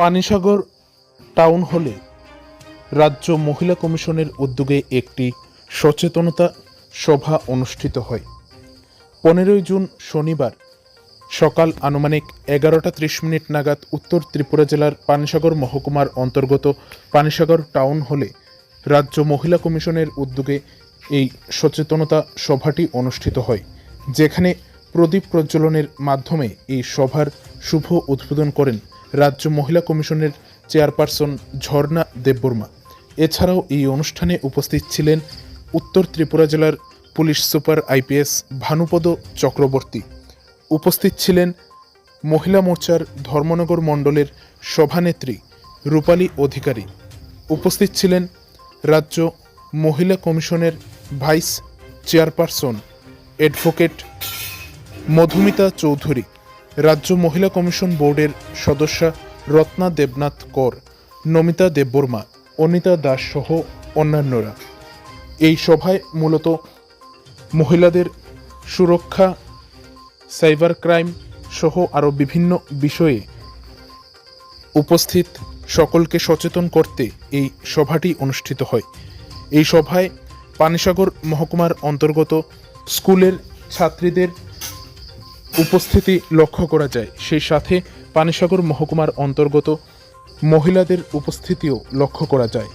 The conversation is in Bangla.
পানিসাগর টাউন হলে রাজ্য মহিলা কমিশনের উদ্যোগে একটি সচেতনতা সভা অনুষ্ঠিত হয়। পনেরোই জুন শনিবার সকাল আনুমানিক এগারোটা ত্রিশ মিনিট নাগাদ উত্তর ত্রিপুরা জেলার পানিসাগর মহকুমার অন্তর্গত পানিসাগর টাউন হলে রাজ্য মহিলা কমিশনের উদ্যোগে এই সচেতনতা সভাটি অনুষ্ঠিত হয়, যেখানে প্রদীপ প্রজ্বলনের মাধ্যমে এই সভার শুভ উদ্বোধন করেন রাজ্য মহিলা কমিশনের চেয়ারপারসন ঝর্ণা দেববর্মা। এছাড়াও এই অনুষ্ঠানে উপস্থিত ছিলেন উত্তর ত্রিপুরা জেলার police super IPS Bhanupada Chakraborty. উপস্থিত ছিলেন মহিলা মোর্চার ধর্মনগর মণ্ডলের সভানেত্রী রূপালী অধিকারী। উপস্থিত ছিলেন রাজ্য মহিলা কমিশনের vice chairperson advocate Madhumita Chowdhury. রাজ্য মহিলা কমিশন বোর্ডের সদস্যা রত্না দেবনাথ কর, নমিতা দেববর্মা, অনিতা দাস সহ অন্যান্যরা। এই সভায় মূলত মহিলাদের সুরক্ষা, সাইবার ক্রাইম সহ আরও বিভিন্ন বিষয়ে উপস্থিত সকলকে সচেতন করতে এই সভাটি অনুষ্ঠিত হয়। এই সভায় পানিসাগর মহকুমার অন্তর্গত স্কুলের ছাত্রীদের উপস্থিতি লক্ষ্য করা যায়। সেই সাথে পানিসাগর মহকুমার অন্তর্গত মহিলাদের উপস্থিতিও লক্ষ্য করা যায়।